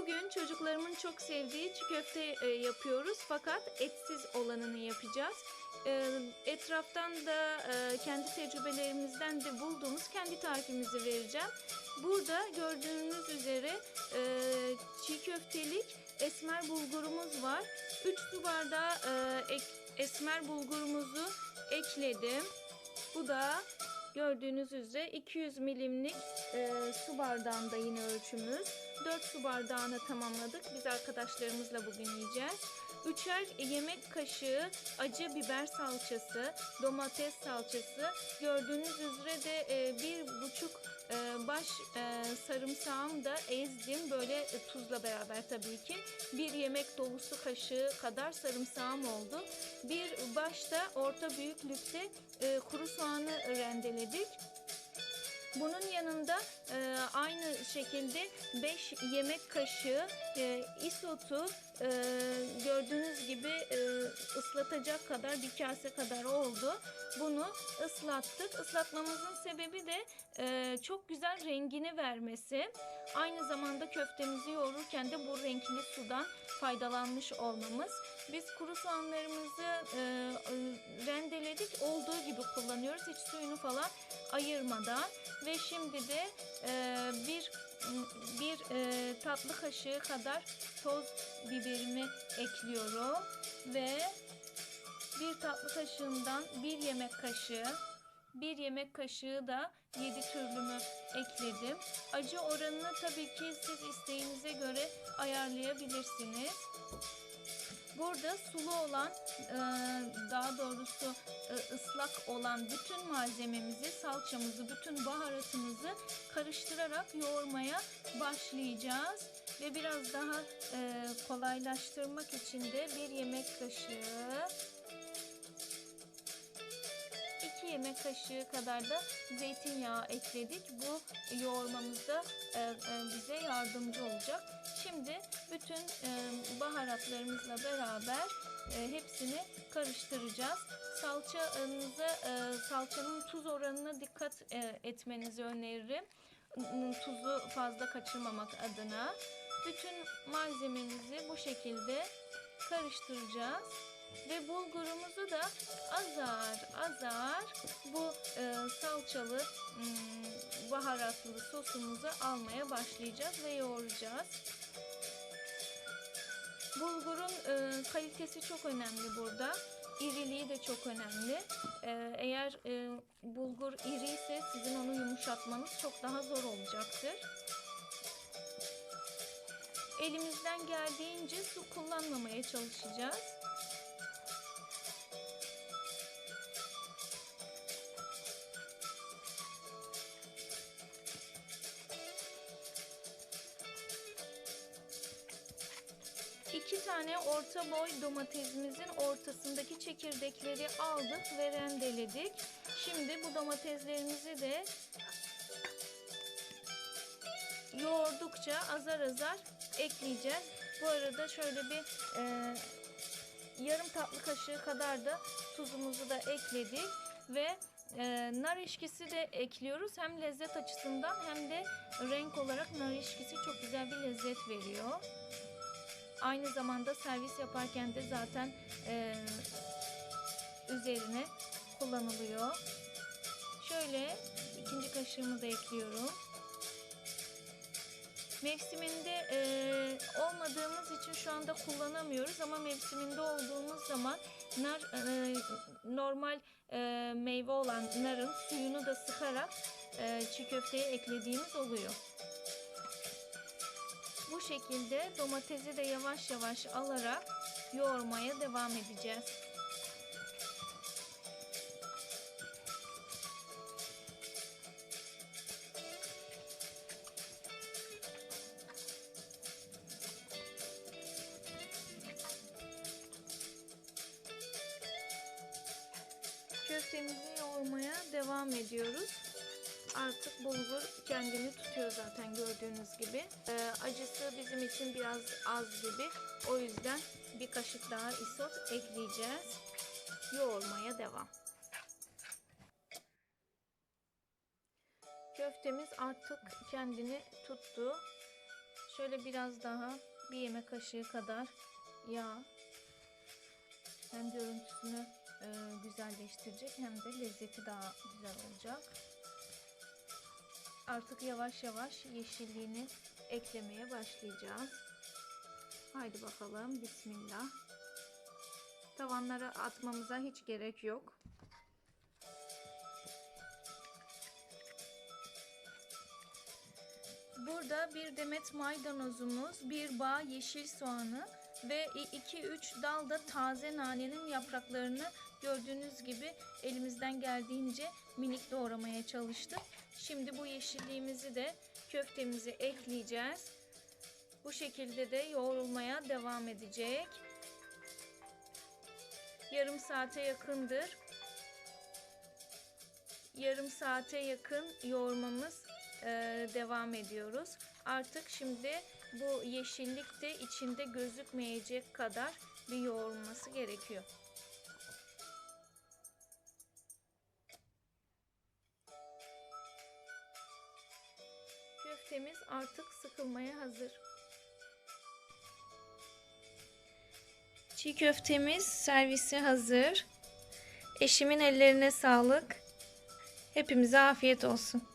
Bugün çocuklarımın çok sevdiği çiğ köfte e, yapıyoruz fakat etsiz olanını yapacağız. E, etraftan da e, kendi tecrübelerimizden de bulduğumuz kendi tarifimizi vereceğim. Burada gördüğünüz üzere e, çiğ köftelik esmer bulgurumuz var. 3 su bardağı e, ek- esmer bulgurumuzu ekledim. Bu da gördüğünüz üzere 200 milimlik e, su bardağında yine ölçümüz. 4 su bardağını tamamladık. Biz arkadaşlarımızla bugün yiyeceğiz. Üçer yemek kaşığı acı biber salçası, domates salçası. Gördüğünüz üzere de e, bir buçuk e, baş e, sarımsağım da ezdim. Böyle e, tuzla beraber tabii ki. Bir yemek dolusu kaşığı kadar sarımsağım oldu. Bir başta orta büyüklükte e, kuru soğanı rendeledik. Bunun yanında e, aynı şekilde 5 yemek kaşığı isotu e, gördüğünüz gibi e, ıslatacak kadar bir kase kadar oldu. Bunu ıslattık. Islatmamızın sebebi de e, çok güzel rengini vermesi. Aynı zamanda köftemizi yoğururken de bu renkli sudan faydalanmış olmamız. Biz kuru soğanlarımızı e, e, rendeledik. Olduğu gibi kullanıyoruz. Hiç suyunu falan ayırmadan. Ve şimdi de e, bir bir e, tatlı kaşığı kadar toz biberimi ekliyorum ve bir tatlı kaşığından bir yemek kaşığı bir yemek kaşığı da 7 türlümü ekledim. Acı oranını tabii ki siz isteğinize göre ayarlayabilirsiniz. Burada sulu olan e, daha doğrusu e, ıslak olan bütün malzememizi, salçamızı, bütün baharatımızı karıştırarak yoğurmaya başlayacağız. Ve biraz daha e, kolaylaştırmak için de bir yemek kaşığı 2 yemek kaşığı kadar da zeytinyağı ekledik. Bu yoğurmamızda e, e, bize yardımcı olacak. Şimdi bütün e, baharatlarımızla beraber hepsini karıştıracağız. Salçanızı, e, salçanın tuz oranına dikkat etmenizi öneririm. Tuzu fazla kaçırmamak adına. Bütün malzememizi bu şekilde karıştıracağız. Ve bulgurumuzu da azar azar bu e, salçalı hmm, baharatlı sosumuzu almaya başlayacağız ve yoğuracağız. Bulgurun e, kalitesi çok önemli burada. İriliği de çok önemli. E, eğer e, bulgur iri ise sizin onu yumuşatmanız çok daha zor olacaktır. Elimizden geldiğince su kullanmamaya çalışacağız. İki tane orta boy domatesimizin ortasındaki çekirdekleri aldık ve rendeledik. Şimdi bu domateslerimizi de yoğurdukça azar azar ekleyeceğiz. Bu arada şöyle bir e, yarım tatlı kaşığı kadar da tuzumuzu da ekledik ve e, nar eşkisi de ekliyoruz. Hem lezzet açısından hem de renk olarak nar eşkisi çok güzel bir lezzet veriyor. Aynı zamanda servis yaparken de zaten e, üzerine kullanılıyor. Şöyle ikinci kaşığımı da ekliyorum. Mevsiminde e, olmadığımız için şu anda kullanamıyoruz ama mevsiminde olduğumuz zaman nar e, normal e, meyve olan narın suyunu da sıkarak e, çiğ köfteye eklediğimiz oluyor. Bu şekilde domatesi de yavaş yavaş alarak yoğurmaya devam edeceğiz. Köftemizi yoğurmaya devam ediyoruz. Artık bulgur kendini tutuyor zaten gördüğünüz gibi. Ee, acısı bizim için biraz az gibi. O yüzden bir kaşık daha isot ekleyeceğiz. Yoğurmaya devam. Köftemiz artık kendini tuttu. Şöyle biraz daha bir yemek kaşığı kadar yağ hem görüntüsünü e, güzelleştirecek hem de lezzeti daha güzel olacak. Artık yavaş yavaş yeşilliğini eklemeye başlayacağız. Haydi bakalım bismillah. Tavanlara atmamıza hiç gerek yok. Burada bir demet maydanozumuz, bir bağ yeşil soğanı ve 2-3 dal da taze nanenin yapraklarını gördüğünüz gibi elimizden geldiğince minik doğramaya çalıştık. Şimdi bu yeşilliğimizi de köftemizi ekleyeceğiz. Bu şekilde de yoğrulmaya devam edecek. Yarım saate yakındır. Yarım saate yakın yoğurmamız e, devam ediyoruz. Artık şimdi bu yeşillik de içinde gözükmeyecek kadar bir yoğrulması gerekiyor. Köftemiz artık sıkılmaya hazır. Çiğ köftemiz servise hazır. Eşimin ellerine sağlık. Hepimize afiyet olsun.